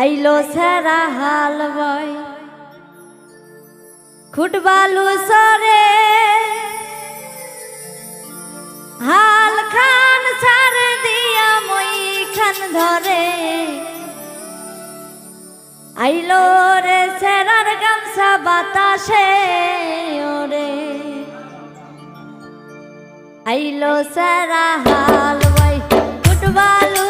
আইলো সেরা হাল বয় খুটবালু সরে হাল খান সার দিয়া মই খান ধরে। আইলো রে সেরার গামছা বাতাসে ওরে। আইলো সেরা হাল বয় ফুটবালু